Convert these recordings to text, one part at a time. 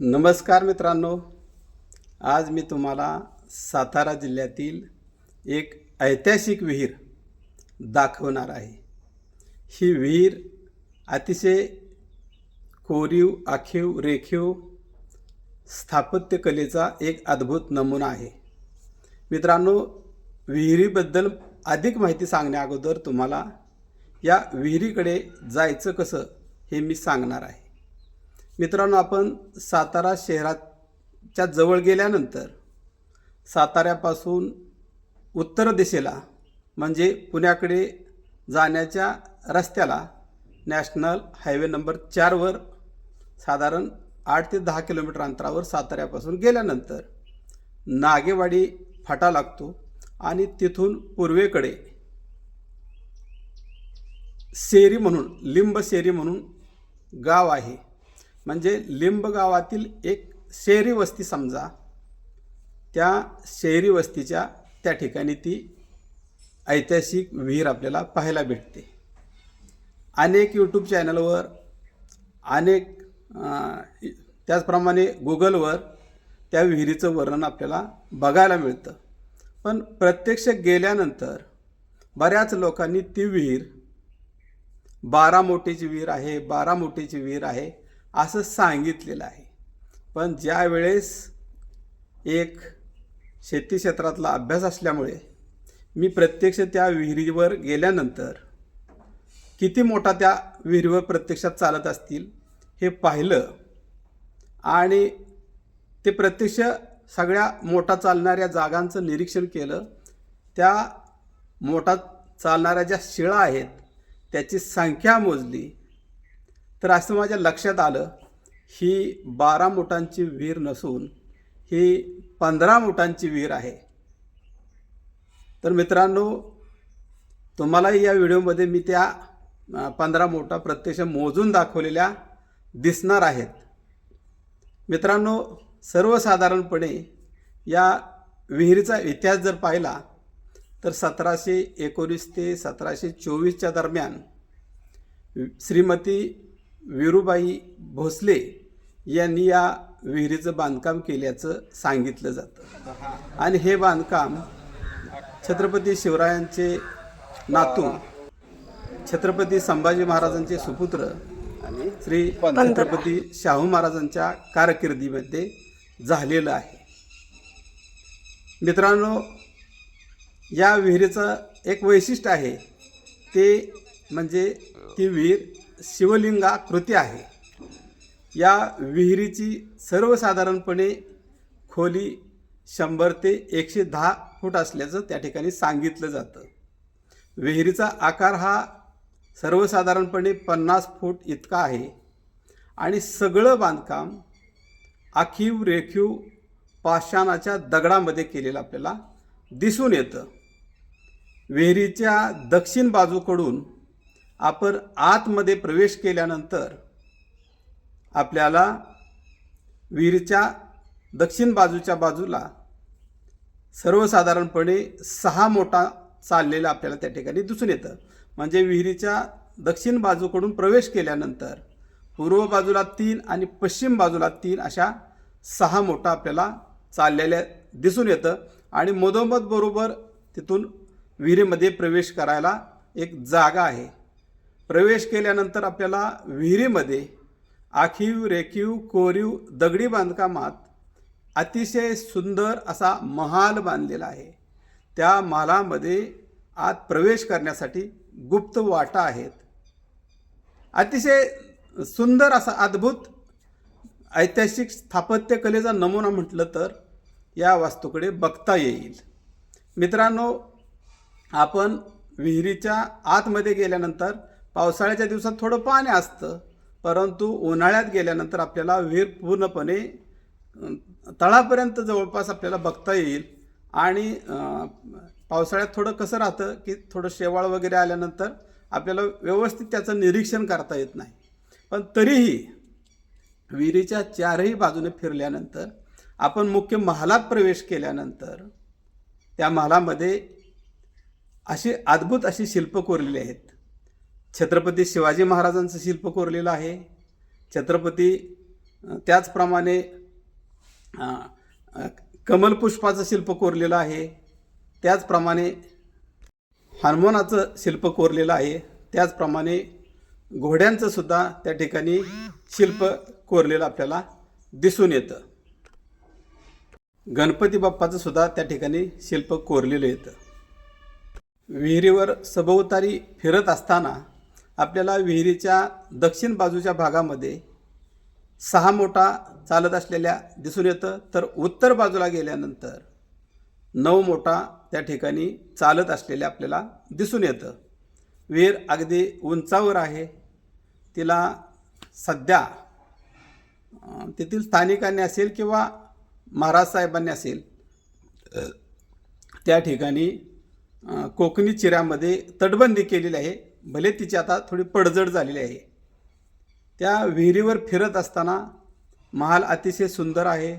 नमस्कार मित्रांनो. आज मी तुम्हाला सातारा जिल्ह्यातील एक ऐतिहासिक विहीर दाखवणार आहे. ही विहीर अतिशय कोरीव आखीव रेखीव स्थापत्यकलेचा एक अद्भुत नमुना आहे. मित्रांनो विहिरीबद्दल अधिक माहिती सांगण्या अगोदर तुम्हाला या विहिरीकडे जायचं कसं हे मी सांगणार आहे. मित्रांनो आपण सातारा शहराच्या जवळ गेल्यानंतर साताऱ्यापासून उत्तर दिशेला म्हणजे पुण्याकडे जाण्याच्या रस्त्याला नॅशनल हायवे नंबर चारवर साधारण आठ ते दहा किलोमीटर अंतरावर साताऱ्यापासून गेल्यानंतर नागेवाडी फाटा लागतो आणि तिथून पूर्वेकडे शेरी म्हणून लिंबशेरी म्हणून गाव आहे. म्हणजे लिंब गावातील एक शहरी वस्ती समजा त्या शहरी वस्तीच्या त्या ठिकाणी ती ऐतिहासिक विहीर आपल्याला पाहायला भेटते. अनेक यूट्यूब चॅनलवर अनेक त्याचप्रमाणे गुगलवर त्या विहिरीचं वर्णन आपल्याला बघायला मिळतं. पण प्रत्यक्ष गेल्यानंतर बऱ्याच लोकांनी ती विहीर बारा मोठीची विहीर आहे बारा मोठीची विहीर आहे असं सांगितलेलं आहे. पण ज्या वेळेस एक शेती क्षेत्रातला अभ्यास असल्यामुळे मी प्रत्यक्ष त्या विहिरीवर गेल्यानंतर किती मोठा त्या विहिरीवर प्रत्यक्षात चालत असतील हे पाहिलं आणि ते प्रत्यक्ष सगळ्या मोठा चालणाऱ्या जागांचं निरीक्षण केलं. त्या मोठा चालणाऱ्या ज्या शिळा आहेत त्याची संख्या मोजली. तर असं माझ्या लक्षात आलं ही बारा मुटांची विहीर नसून ही पंधरा मुटांची विहीर आहे. तर मित्रांनो तुम्हालाही या व्हिडिओमध्ये मी त्या पंधरा मोठा प्रत्यक्ष मोजून दाखवलेल्या दिसणार आहेत. मित्रांनो सर्वसाधारणपणे या विहिरीचा इतिहास जर पाहिला तर सतराशे एकोणीस ते सतराशे चोवीसच्या दरम्यान श्रीमती विरुबाई भोसले यांनी या विहिरीचं बांधकाम केल्याचं सांगितलं जातं. आणि हे बांधकाम छत्रपती शिवरायांचे नातू छत्रपती संभाजी महाराजांचे सुपुत्र श्री छत्रपती शाहू महाराजांच्या कारकिर्दीमध्ये झालेलं आहे. मित्रांनो या विहिरीचं एक वैशिष्ट्य आहे ते म्हणजे ती विहीर शिवलिंगाकृती आहे. या विहिरीची सर्वसाधारणपणे खोली शंभर ते एकशे दहा फूट असल्याचं त्या ठिकाणी सांगितलं जातं. विहिरीचा आकार हा सर्वसाधारणपणे पन्नास फूट इतका आहे आणि सगळं बांधकाम आखीव रेखीव पाषाणाच्या दगडामध्ये केलेलं आपल्याला दिसून येतं. विहिरीच्या दक्षिण बाजूकडून आपण आतमध्ये प्रवेश केल्यानंतर आपल्याला विहिरीच्या दक्षिण बाजूच्या बाजूला सर्वसाधारणपणे सहा मोठा चाललेला आपल्याला त्या ठिकाणी दिसून येतं. म्हणजे विहिरीच्या दक्षिण बाजूकडून प्रवेश केल्यानंतर पूर्व बाजूला तीन आणि पश्चिम बाजूला तीन अशा सहा मोठा आपल्याला चाललेल्या दिसून येतं. आणि मधोमध बरोबर तिथून विहिरीमध्ये प्रवेश करायला एक जागा आहे. प्रवेश केल्यानंतर आपल्याला विहिरीमध्ये आखीव रेखीव कोरीव दगडी बांधकामात अतिशय सुंदर असा महाल बांधलेला आहे. त्या महालामध्ये आत प्रवेश करण्यासाठी गुप्त वाटा आहेत. अतिशय सुंदर असा अद्भुत ऐतिहासिक स्थापत्यकलेचा नमुना म्हटलं तर या वास्तूकडे बघता येईल. मित्रांनो आपण विहिरीच्या आतमध्ये गेल्यानंतर पावसाळ्याच्या दिवसात थोडं पाणी असतं. परंतु उन्हाळ्यात गेल्यानंतर आपल्याला विहीर पूर्णपणे तळापर्यंत जवळपास आपल्याला बघता येईल. आणि पावसाळ्यात थोडं कसं राहतं की थोडं शेवाळ वगैरे आल्यानंतर आपल्याला व्यवस्थित त्याचं निरीक्षण करता येत नाही. पण तरीही विहिरीच्या चारही बाजूने फिरल्यानंतर आपण मुख्य महालात प्रवेश केल्यानंतर त्या महालामध्ये अशी अद्भुत अशी शिल्प कोरलेली आहेत. छत्रपती शिवाजी महाराजांचं शिल्प कोरलेलं आहे. छत्रपती त्याचप्रमाणे कमलपुष्पाचं शिल्प कोरलेलं आहे. त्याचप्रमाणे हनुमानाचं शिल्प कोरलेलं आहे. त्याचप्रमाणे घोड्यांचं सुद्धा त्या ठिकाणी शिल्प कोरलेलं आपल्याला दिसून येतं. गणपती बाप्पाचं सुद्धा त्या ठिकाणी शिल्प कोरलेलं येतं. विहिरीवर सभोवतारी फिरत असताना आपल्याला विहिरीच्या दक्षिण बाजूच्या भागामध्ये सहा मोठा चालत असलेल्या दिसून येतं. तर उत्तर बाजूला गेल्यानंतर नऊ मोठा त्या ठिकाणी चालत असलेल्या आपल्याला दिसून येतं. विहीर अगदी उंचावर आहे. तिला सध्या तेथील स्थानिकांनी असेल किंवा महाराज साहेबांनी असेल त्या ठिकाणी कोकणी चिऱ्यामध्ये तटबंदी केलेली आहे. भले तिची आता थोडी पडझड झालेली आहे. त्या विहिरीवर फिरत असताना महाल अतिशय सुंदर आहे.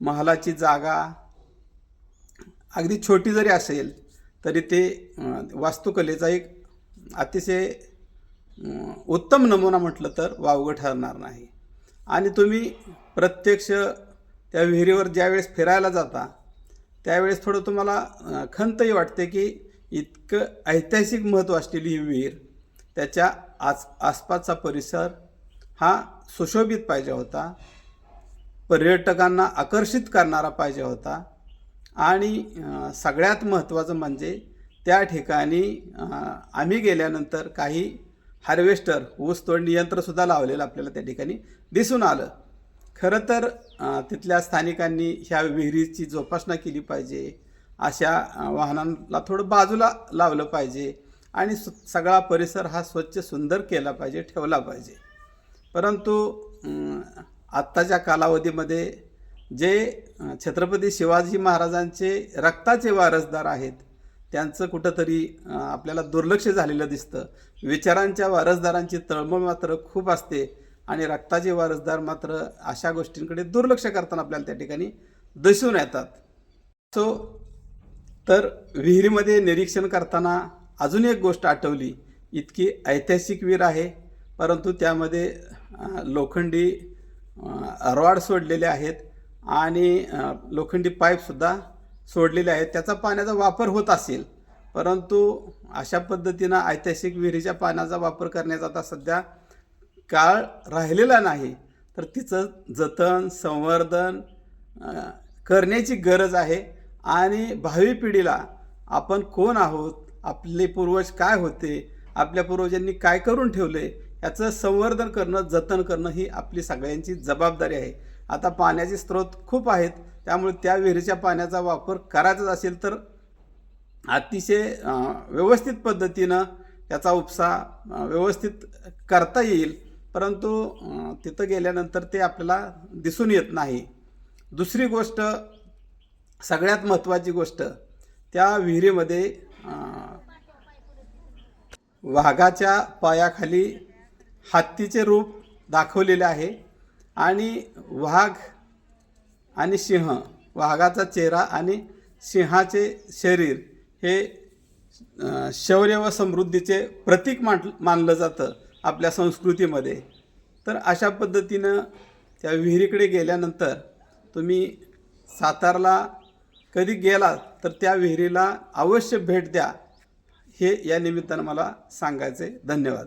महालाची जागा अगदी छोटी जरी असेल तरी ते वास्तुकलेचा एक अतिशय उत्तम नमुना म्हटलं तर वावगं ठरणार नाही. आणि तुम्ही प्रत्यक्ष त्या विहिरीवर ज्यावेळेस फिरायला जाता त्यावेळेस थोडं तुम्हाला खंतही वाटते की इतकं ऐतिहासिक महत्त्व असलेली ही विहीर त्याच्या आस आसपासचा परिसर हा सुशोभित पाहिजे होता. पर्यटकांना आकर्षित करणारा पाहिजे होता. आणि सगळ्यात महत्त्वाचं म्हणजे त्या ठिकाणी आम्ही गेल्यानंतर काही हार्वेस्टर ऊस तोडणी यंत्रसुद्धा लावलेलं आपल्याला त्या ठिकाणी दिसून आलं. खरं तर तिथल्या स्थानिकांनी ह्या विहिरीची जोपासना केली पाहिजे. अशा वाहनांना थोडं बाजूला लावलं पाहिजे आणि सु सगळा परिसर हा स्वच्छ सुंदर केला पाहिजे ठेवला पाहिजे. परंतु आत्ताच्या कालावधीमध्ये जे छत्रपती शिवाजी महाराजांचे रक्ताचे वारसदार आहेत त्यांचं कुठंतरी आपल्याला दुर्लक्ष झालेलं दिसतं. विचारांच्या वारसदारांची तळमळ मात्र खूप असते आणि रक्ताचे वारसदार मात्र अशा गोष्टींकडे दुर्लक्ष करताना आपल्याला त्या ठिकाणी दिसून येतात. सो तर विहिरीमध्ये निरीक्षण करताना अजून एक गोष्ट आठवली. इतकी ऐतिहासिक विहीर आहे परंतु त्यामध्ये लोखंडी अ, रॉड सोडलेले आहेत आणि लोखंडी पाईपसुद्धा सोडलेले आहेत. त्याचा पाण्याचा वापर होत असेल परंतु अशा पद्धतीनं ऐतिहासिक विहिरीच्या पाण्याचा वापर करण्याचा आता सध्या काळ राहिलेला नाही. तर तिचं जतन संवर्धन करण्याची गरज आहे. आणि भावी पिढीला आपण कोण आहोत आपले पूर्वज काय होते आपल्या पूर्वजांनी काय करून ठेवले याचं संवर्धन करणं जतन करणं ही आपली सगळ्यांची जबाबदारी आहे. आता पाण्याचे स्रोत खूप आहेत त्यामुळे त्या विहिरीच्या पाण्याचा वापर करायचाच असेल तर अतिशय व्यवस्थित पद्धतीनं त्याचा उपसा व्यवस्थित करता येईल. परंतु तिथं गेल्यानंतर ते आपल्याला दिसून येत नाही. दुसरी गोष्ट सगळ्यात महत्त्वाची गोष्ट त्या विहिरीमध्ये वाघाच्या पायाखाली हत्तीचे रूप दाखवलेले आहे आणि वाघ आणि सिंह वाघाचा चेहरा आणि सिंहाचे शरीर हे शौर्य व समृद्धीचे प्रतीक मान मानलं जातं आपल्या संस्कृतीमध्ये. तर अशा पद्धतीनं त्या विहिरीकडे गेल्यानंतर तुम्ही सातारला कधी गेला तर त्या विहिरीला अवश्य भेट द्या. हे या निमित्तानं मला सांगायचे धन्यवाद.